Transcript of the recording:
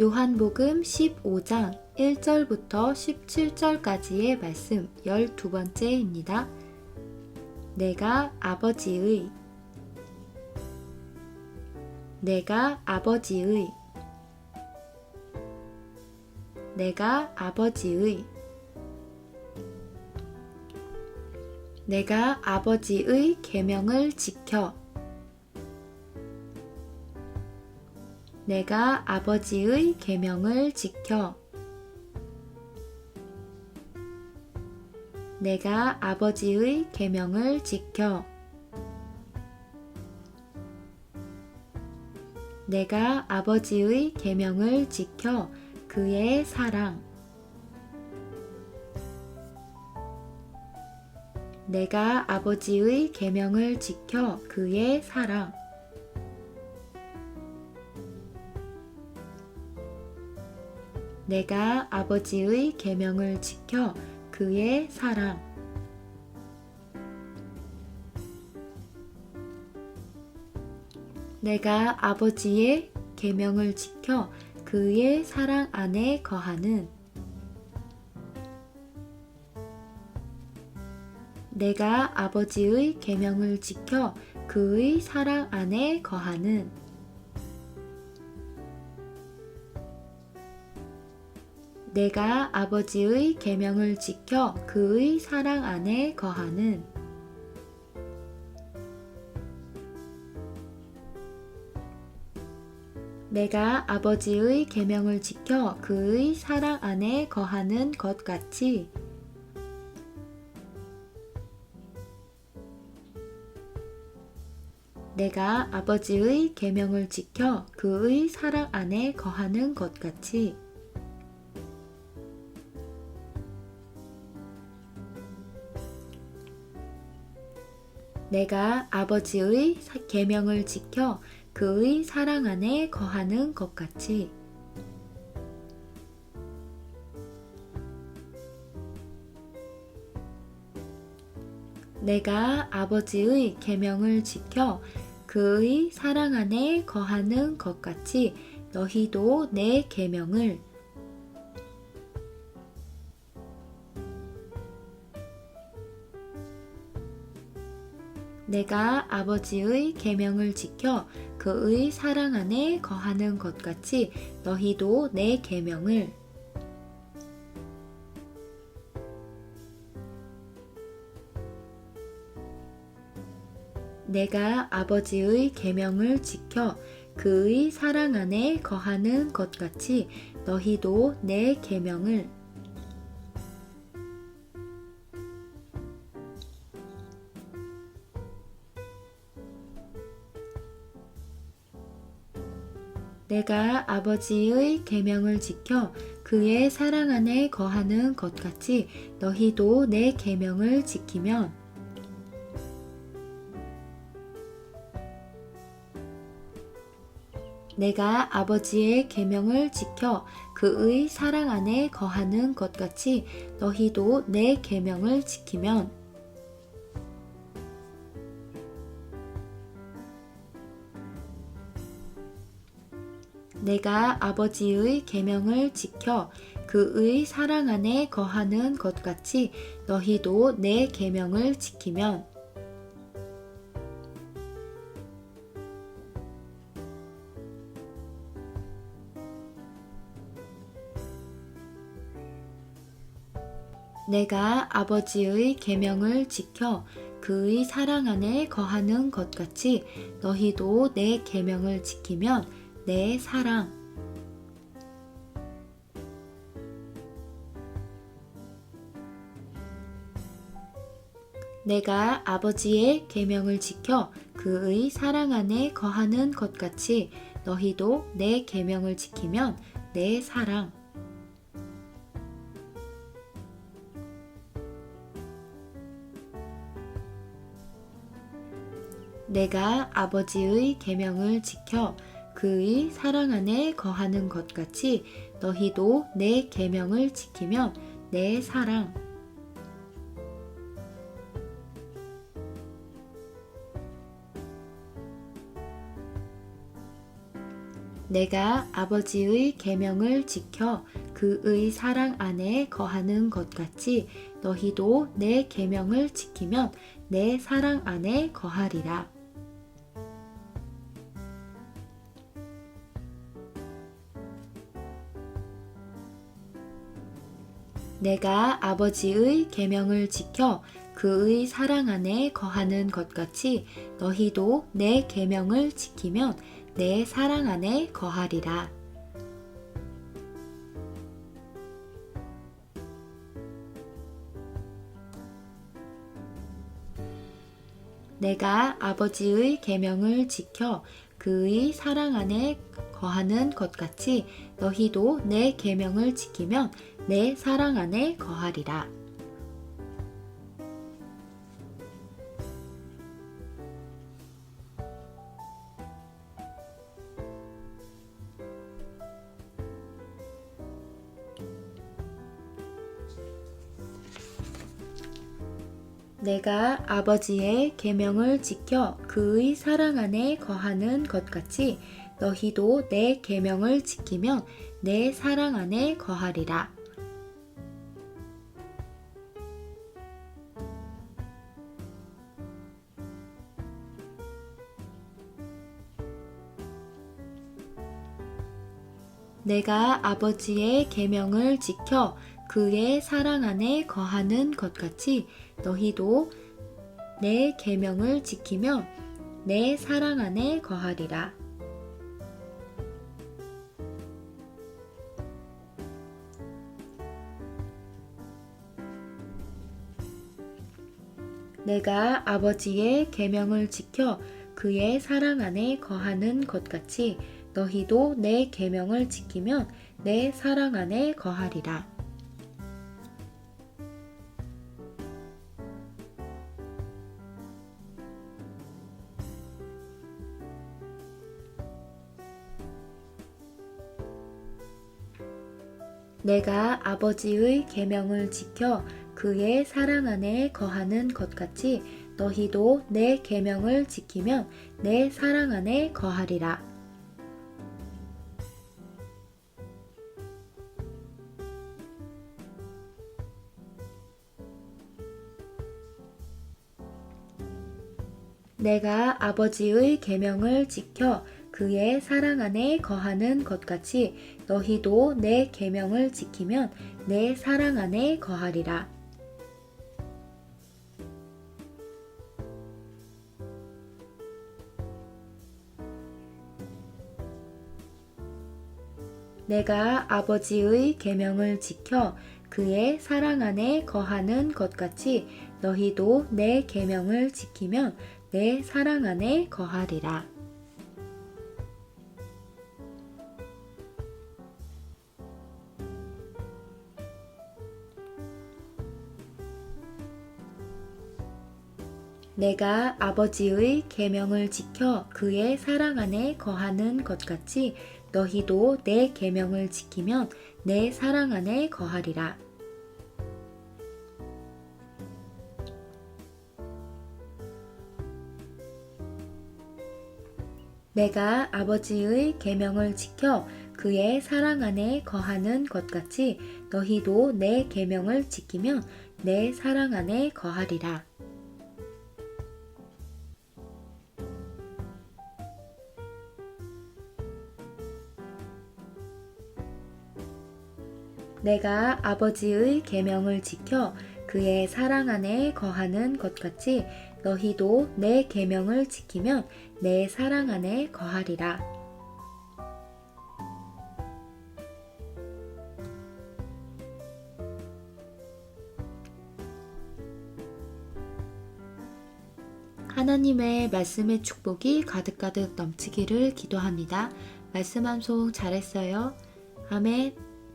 요한복음 15장 1절부터 17절까지의 말씀 12번째입니다. 내가 아버지의 내가 아버지의 내가 아버지의 내가 아버지의 계명을 지켜 내가 아버지의 계명을 지켜. 내가 아버지의 계명을 지켜. 내가 아버지의 계명을 지켜 그의 사랑. 내가 아버지의 계명을 지켜 그의 사랑 내가 아버지의 계명을 지켜 그의 사랑. 내가 아버지의 계명을 지켜 그의 사랑 안에 거하는. 내가 아버지의 계명을 지켜 그의 사랑 안에 거하는 내가 아버지의 계명을 지켜 그의 사랑 안에 거하는. 내가 아버지의 계명을 지켜 그의 사랑 안에 거하는 것 같이. 내가 아버지의 계명을 지켜 그의 사랑 안에 거하는 것 같이 내가 아버지의 계명을 지켜 그의 사랑 안에 거하는 것 같이. 내가 아버지의 계명을 지켜 그의 사랑 안에 거하는 것 같이 너희도 내 계명을 내가 아버지의 계명을 지켜 그의 사랑 안에 거하는 것 같이 너희도 내 계명을. 내가 아버지의 계명을 지켜 그의 사랑 안에 거하는 것 같이 너희도 내 계명을 내가 아버지의 계명을 지켜 그의 사랑 안에 거하는 것 같이 너희도 내 계명을 지키면. 내가 아버지의 계명을 지켜 그의 사랑 안에 거하는 것 같이 너희도 내 계명을 지키면 내가 아버지의 계명을 지켜 그의 사랑 안에 거하는 것 같이 너희도 내 계명을 지키면. 내가 아버지의 계명을 지켜 그의 사랑 안에 거하는 것 같이 너희도 내 계명을 지키면 내 사랑. 내가 아버지의 계명을 지켜 그의 사랑 안에 거하는 것 같이 너희도 내 계명을 지키면 내 사랑. 내가 아버지의 계명을 지켜 그의 사랑 안에 거하는 것 같이 너희도 내 계명을 지키면 내 사랑 내가 아버지의 계명을 지켜 그의 사랑 안에 거하는 것 같이 너희도 내 계명을 지키면 내 사랑 안에 거하리라. 내가 아버지의 계명을 지켜 그의 사랑 안에 거하는 것 같이 너희도 내 계명을 지키면 내 사랑 안에 거하리라. 내가 아버지의 계명을 지켜 그의 사랑 안에 거하는 것 같이 너희도 내 계명을 지키면 내 사랑 안에 거하리라. 내가 아버지의 계명을 지켜 그의 사랑 안에 거하는 것 같이 너희도 내 계명을 지키면 내 사랑 안에 거하리라. 내가 아버지의 계명을 지켜 그의 사랑 안에 거하는 것 같이 너희도 내 계명을 지키며 내 사랑 안에 거하리라. 내가 아버지의 계명을 지켜 그의 사랑 안에 거하는 것 같이 너희도 내 계명을 지키면 내 사랑 안에 거하리라. 내가 아버지의 계명을 지켜 그의 사랑 안에 거하는 것 같이 너희도 내 계명을 지키면 내 사랑 안에 거하리라. 내가 아버지의 계명을 지켜 그의 사랑 안에 거하는 것 같이 너희도 내 계명을 지키면 내 사랑 안에 거하리라. 내가 아버지의 계명을 지켜 그의 사랑 안에 거하는 것 같이 너희도 내 계명을 지키면 내 사랑 안에 거하리라. 내가 아버지의 계명을 지켜 그의 사랑 안에 거하는 것 같이 너희도 내 계명을 지키면 내 사랑 안에 거하리라. 내가 아버지의 계명을 지켜 그의 사랑 안에 거하는 것 같이 너희도 내 계명을 지키면 내 사랑 안에 거하리라. 내가 아버지의 계명을 지켜 그의 사랑 안에 거하는 것 같이 너희도 내 계명을 지키면 내 사랑 안에 거하리라. 하나님의 말씀의 축복이 가득가득 넘치기를 기도합니다. 말씀 함송 잘했어요. 아멘.